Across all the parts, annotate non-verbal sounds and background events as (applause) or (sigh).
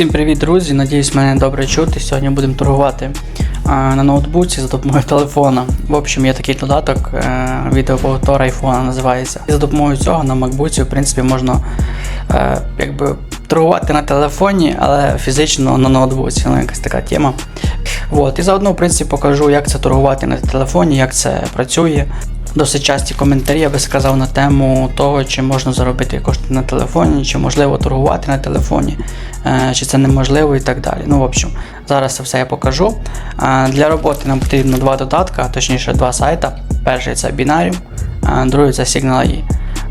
Всім привіт, друзі! Надіюсь, мене добре чути. Сьогодні будемо торгувати на ноутбуці за допомогою телефона. В общем, є такий додаток, е, відеоповтор айфона називається. І за допомогою цього на MacBook, в принципі, можна е, якби торгувати на телефоні, але фізично на ноутбуці. Ну, якась така тема. От, і заодно, в принципі, покажу, як це торгувати на телефоні, як це працює. Досить часті коментарі, я би сказав, на тему того, чи можна заробити кошти на телефоні, чи можливо торгувати на телефоні, е, чи це неможливо і так далі. Ну, в общем, зараз це все я покажу. Е, Для роботи нам потрібно два додатка, точніше два сайта. Перший це Binarium, другий це Signal.ai.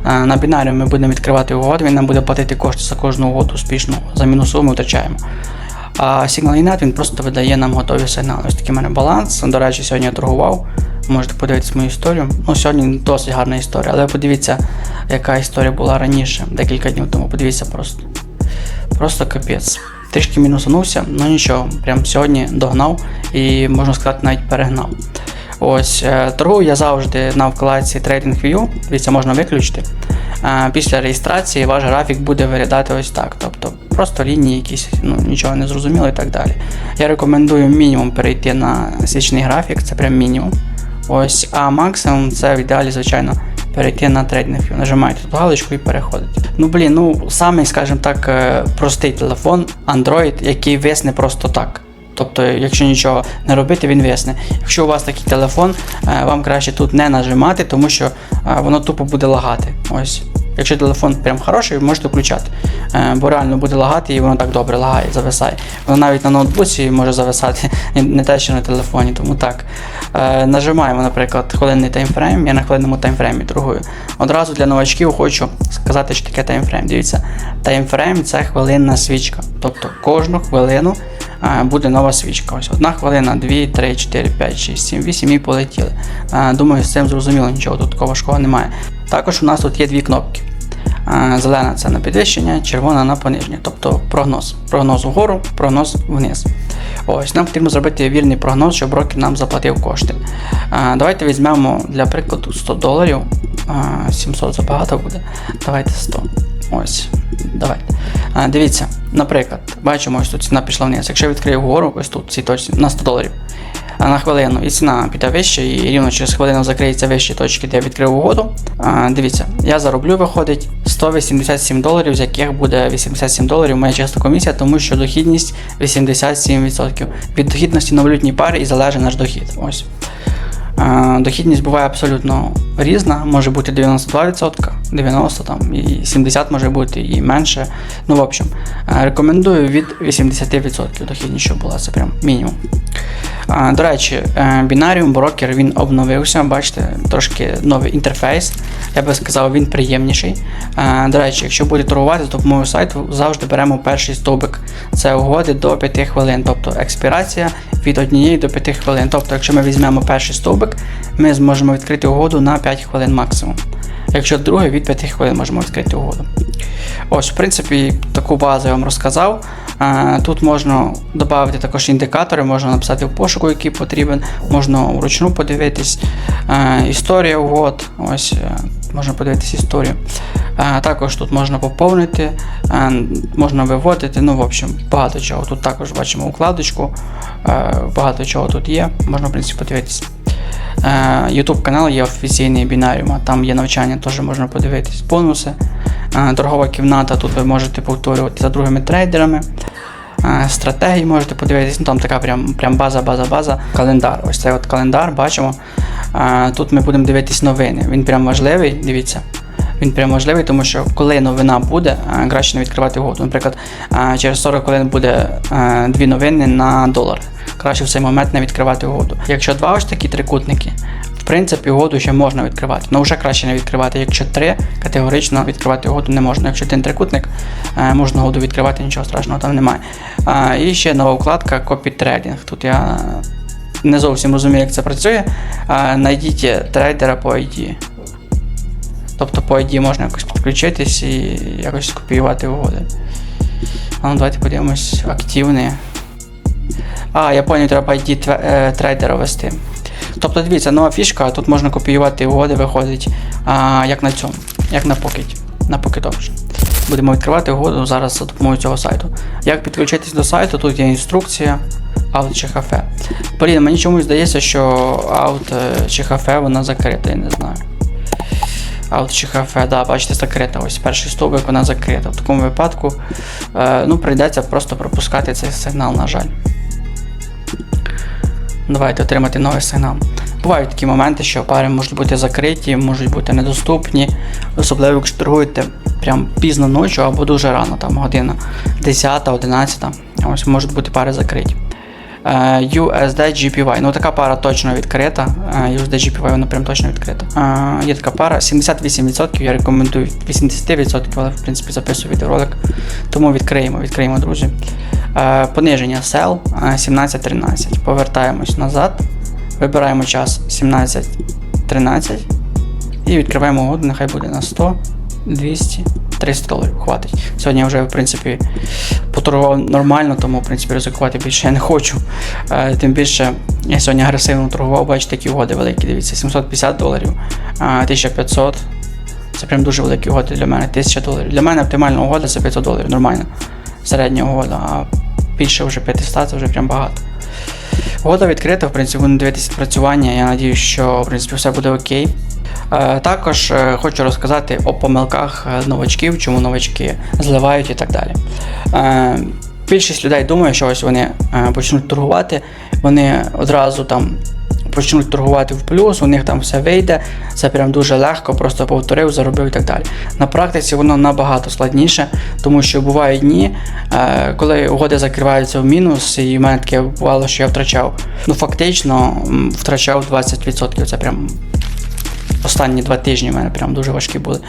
Е, На Binarium ми будемо відкривати угоду, він нам буде платити кошти за кожну угоду успішно, за мінусову ми втрачаємо. А Signal.net він просто видає нам готові сигнали. Ось такий в мене баланс. До речі, сьогодні я торгував. Можете подивитися мою історію. Ну, сьогодні досить гарна історія, але подивіться, яка історія була раніше, декілька днів тому. Подивіться просто. Просто капець. Трішки мінусанувся, ну нічого, прям сьогодні догнав і можна сказати, навіть перегнав. Ось, е, торгую я завжди на вкладці TradingView, дивіться, можна виключити. Е, Після реєстрації ваш графік буде виглядати ось так. Тобто просто лінії якісь, ну нічого не зрозуміло і так далі. Я рекомендую мінімум перейти на свічний графік, це прям мінімум. Ось, а максимум це в ідеалі, звичайно, перейти на TradingView. Нажимаєте тут галочку і переходите. Ну блін, ну самий, скажімо так, е, простий телефон Android, який висне просто так. Тобто, якщо нічого не робити, він висне. Якщо у вас такий телефон, е, вам краще тут не нажимати, тому що е, воно тупо буде лагати. Ось. Якщо телефон прям хороший, можете включати. Бо реально буде лагати і воно так добре лагає, зависає. Воно навіть на ноутбуці може зависати, (laughs) не те, що на телефоні. Тому так. Е, Нажимаємо, наприклад, хвилинний таймфрейм. Я на хвилинному таймфреймі торгую. Одразу для новачків хочу сказати, що таке таймфрейм. Дивіться, таймфрейм це хвилинна свічка. Тобто кожну хвилину е, буде нова свічка. Ось одна хвилина, 2, 3, 4, 5, 6, 7, 8 і полетіли. Е, Думаю, з цим зрозуміло, нічого тут такого важкого немає. Також у нас тут є дві кнопки. Зелена це на підвищення, червона на пониження, тобто прогноз. Прогноз вгору, прогноз вниз. Ось, нам потрібно зробити вірний прогноз, щоб брокер нам заплатив кошти. Е, Давайте візьмемо для прикладу 100 доларів. Е, 700 забагато буде. Давайте 100. Ось. Давайте. Е, Дивіться, наприклад, бачимо, ось тут ціна пішла вниз. Якщо я відкрию вгору, ось тут в цій точці на 100 доларів. А на хвилину і ціна піде вище, і рівно через хвилину закриється вищі точки, де я відкрив угоду. А, дивіться, я зароблю, виходить 187 доларів, з яких буде 87 доларів моя чиста комісія, тому що дохідність 87%. Від дохідності на валютній парі і залежить наш дохід. Ось. А, Дохідність буває абсолютно різна, може бути 92%, 90% там, і 70% може бути і менше. Ну, в общем, е, рекомендую від 80% дохідність, щоб була, це прям мінімум. До речі, е, Binarium Broker він обновився, бачите, трошки новий інтерфейс. Я би сказав, він приємніший. Е, До речі, якщо буде торгувати з допомогою сайту, завжди беремо перший стовбик. Це угоди до 5 хвилин, тобто експірація від 1 до 5 хвилин. Тобто, якщо ми візьмемо перший стовбик, ми зможемо відкрити угоду на 5 хвилин максимум. Якщо другий від 5 хвилин можемо відкрити угоду. Ось, в принципі, таку базу я вам розказав. Е, Тут можна додати також індикатори, можна написати в пошуку, який потрібен, можна вручну подивитись. Е, Історія угод, ось е, можна подивитись історію. Також тут можна поповнити, можна виводити, ну, в общем, багато чого. Тут також бачимо укладочку, багато чого тут є, можна, в принципі, подивитись. Е, YouTube канал є офіційний бінаріум, там є навчання, теж можна подивитись. Бонуси. Торгова кімната, тут ви можете повторювати за другими трейдерами. Стратегії можете подивитись, ну там така прям, прям база, база, база. Календар. Ось цей от календар, бачимо. Тут ми будемо дивитись новини. Він прям важливий, дивіться. Він прям важливий, тому що коли новина буде, е, краще не відкривати угоду. Наприклад, е, через 40 хвилин буде е, дві новини на долар. Краще в цей момент не відкривати угоду. Якщо два ось такі трикутники, в принципі, угоду ще можна відкривати. але вже краще не відкривати. Якщо три, категорично відкривати угоду не можна. Якщо один трикутник, можна угоду відкривати, нічого страшного там немає. І ще нова вкладка Copy Trading. Тут я не зовсім розумію, як це працює. Найдіть трейдера по ID. Тобто по ID можна якось підключитись і якось скопіювати угоди. Ну давайте подивимось активні. А, я поняв, треба ID е, трейдера ввести. Тобто, дивіться, нова фішка, тут можна копіювати угоди, виходить, а, як на цьому, як на Pocket, на Pocket Option. Будемо відкривати угоду зараз за допомогою цього сайту. Як підключитись до сайту, тут є інструкція. Аут чи кафе. Блін, мені чомусь здається, що аут е, чи кафе вона закрита, я не знаю. Аут чи кафе, да, бачите, закрита. Ось перший стовбик вона закрита. В такому випадку е, ну, прийдеться просто пропускати цей сигнал, на жаль. Давайте отримати новий сигнал. Бувають такі моменти, що пари можуть бути закриті, можуть бути недоступні, особливо якщо торгуєте прям пізно ночі або дуже рано, там година 10, 11, ось можуть бути пари закриті. Е, USD GPY. Ну така пара точно відкрита. Е, USD GPY вона прям точно відкрита. Е, Є така пара 78%, я рекомендую 80%, але в принципі записую відеоролик. Тому відкриємо, відкриємо, друзі. Пониження sell е, 17.13. Повертаємось назад. Вибираємо час 17.13 і відкриваємо угоду, нехай буде на 100, 200, 300 доларів. Хватить. Сьогодні я вже, в принципі, поторгував нормально, тому в принципі ризикувати більше я не хочу. Е, Тим більше я сьогодні агресивно торгував, бачите, такі угоди великі. Дивіться, 750 доларів, е, 1500. Це прям дуже великі угоди для мене. 1000 доларів. Для мене оптимальна угода це 500 доларів, нормально. Середня угода, а більше вже 500 це вже прям багато. Угода відкрита, в принципі, будемо дивитися відпрацювання. Я надію, що в принципі все буде окей. Е, Також е, хочу розказати о помилках е, новачків, чому новачки зливають і так далі. Більшість людей думає, що ось вони почнуть торгувати, вони одразу там почнуть торгувати в плюс, у них там все вийде, це прям дуже легко, просто повторив, заробив і так далі. На практиці воно набагато складніше, тому що бувають дні, коли угоди закриваються в мінус, і в мене таке бувало, що я втрачав. Ну фактично втрачав 20%. Це прям останні два тижні в мене прям дуже важкі були.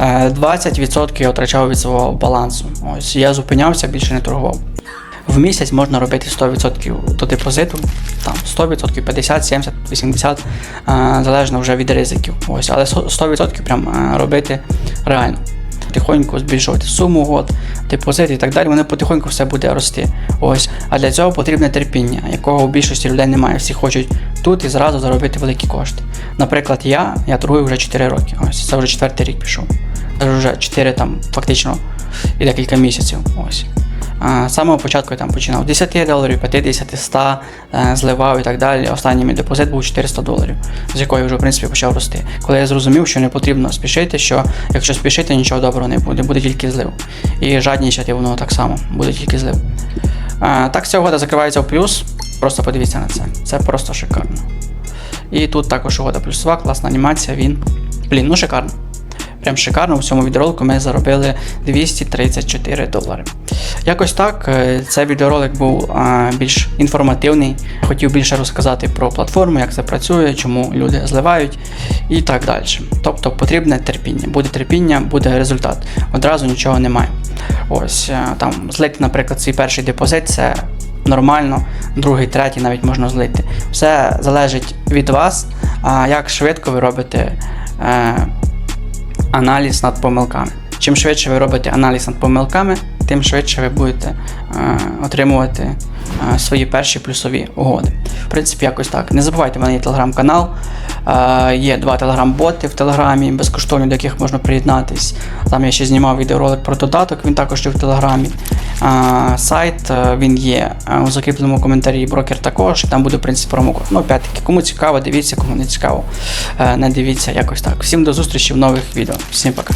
Е, 20% я втрачав від свого балансу. Ось я зупинявся, більше не торгував. В місяць можна робити 100% до депозиту, там 100%, 50, 70, 80, е, залежно вже від ризиків. Ось, але 100% прям е, робити реально. Потихоньку збільшувати суму угод, депозит і так далі, вони потихоньку все буде рости. Ось. А для цього потрібне терпіння, якого у більшості людей немає. Всі хочуть тут і зразу заробити великі кошти. Наприклад, я, я торгую вже 4 роки. Ось це вже четвертий рік пішов. Це вже 4 там фактично і декілька місяців. Ось. З самого початку я там починав 10 доларів, 50, 100, е, зливав і так далі. Останній мій депозит був 400 доларів, з якої вже в принципі почав рости. Коли я зрозумів, що не потрібно спішити, що якщо спішити, нічого доброго не буде, буде тільки злив. І жаднічати воно так само, буде тільки злив. Так, ця угода закривається в плюс. Просто подивіться на це. Це просто шикарно. І тут також угода плюсова, класна анімація, він. Блін, ну шикарно. Прям шикарно. У цьому відеоролику ми заробили 234 долари. Якось так, е, цей відеоролик був а, більш інформативний. Хотів більше розказати про платформу, як це працює, чому люди зливають і так далі. Тобто потрібне терпіння. Буде терпіння, буде результат. Одразу нічого немає. Ось е, там злити, наприклад, свій перший депозит це нормально, другий, третій навіть можна злити. Все залежить від вас, як швидко ви робите. Е, аналіз над помилками. Чим швидше ви робите аналіз над помилками, тим швидше ви будете е, отримувати е, свої перші плюсові угоди. В принципі, якось так. Не забувайте, в мене є телеграм-канал. Є два телеграм-боти в телеграмі, безкоштовні, до яких можна приєднатись. Там я ще знімав відеоролик про додаток, він також є в телеграмі. Сайт е, він є е, у закріпленому коментарі, брокер також, там буде в принципі промокод. Ну, опять-таки, кому цікаво, дивіться, кому не цікаво, е, не дивіться якось так. Всім до зустрічі в нових відео. Всім пока.